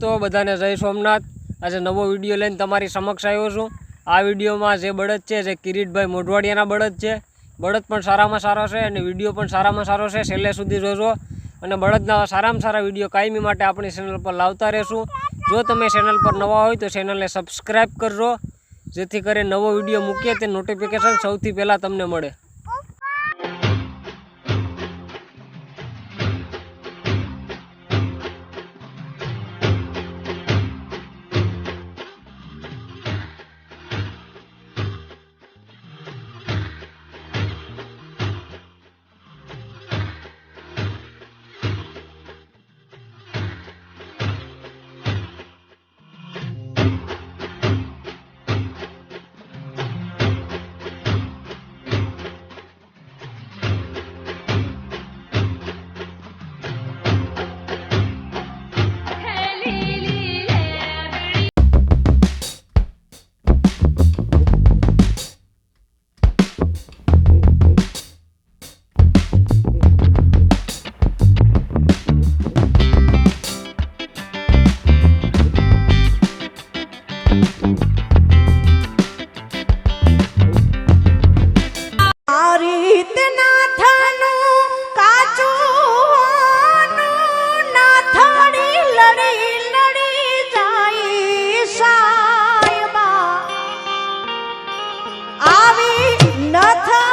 બધાને જય સોમનાથ. આજે નવો વીડિયો લઈને તમારી સમક્ષ આવ્યો છું. આ વિડીયોમાં જે બળદ છે, જે કિરીટભાઈ મોઢવાડિયાના બળદ છે. બળદ પણ સારામાં સારો છે અને વીડિયો પણ સારામાં સારો છે. છેલ્લે સુધી જોજો. અને બળદના સારામાં સારા વીડિયો કાયમી માટે આપણી ચેનલ પર લાવતા રહેશું. જો તમે ચેનલ પર નવા હોય તો ચેનલને સબસ્ક્રાઈબ કરજો. જેથી કરી નવો વીડિયો મૂકીએ તે નોટિફિકેશન સૌથી પહેલાં તમને મળે. Not.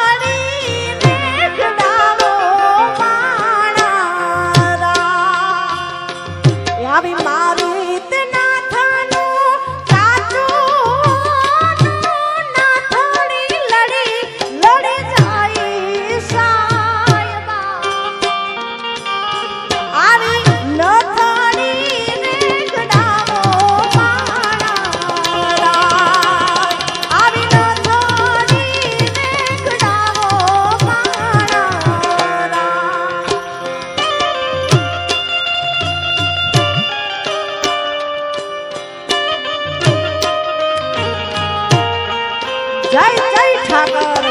જય જય ઠાકર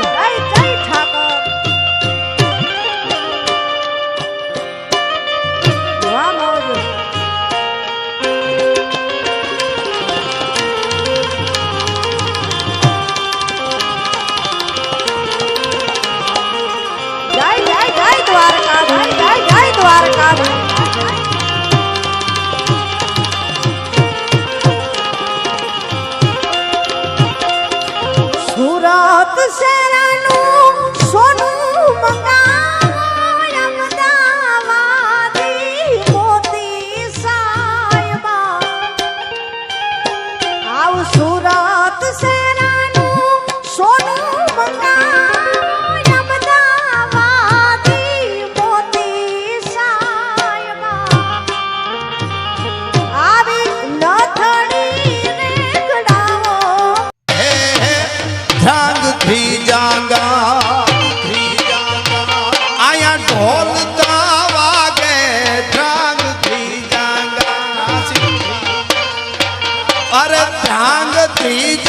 लीजिए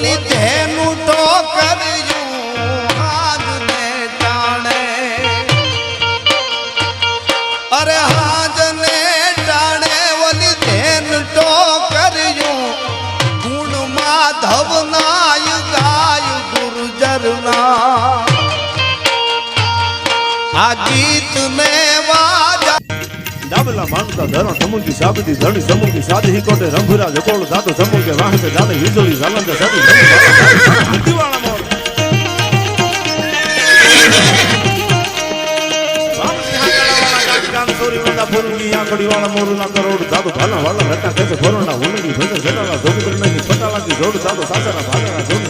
બોલી તેનું તો કરજું આજને ટાણે. અરે હાજને ટાણે ઓલી તેન તો કરજું. ગુણ માધવ નાય ગાય ગુર્જરના. આ ગીત ને ભલા માનતા ધરણ સમુંગી સાબતી, ધણી સમુંગી સાધી કોટે રંભુરા જકોળ દાતો સમુંકે વાહતે જાને વીજળી ઝાલંદે સાધી દિવાળા મોર. ભલા વાળા ઘટા ખેસે ભરોના ઉલડી ભજન જટાલા કરનાની પટાલાથી જોડ દાદો સાસરા ભાગના જોડ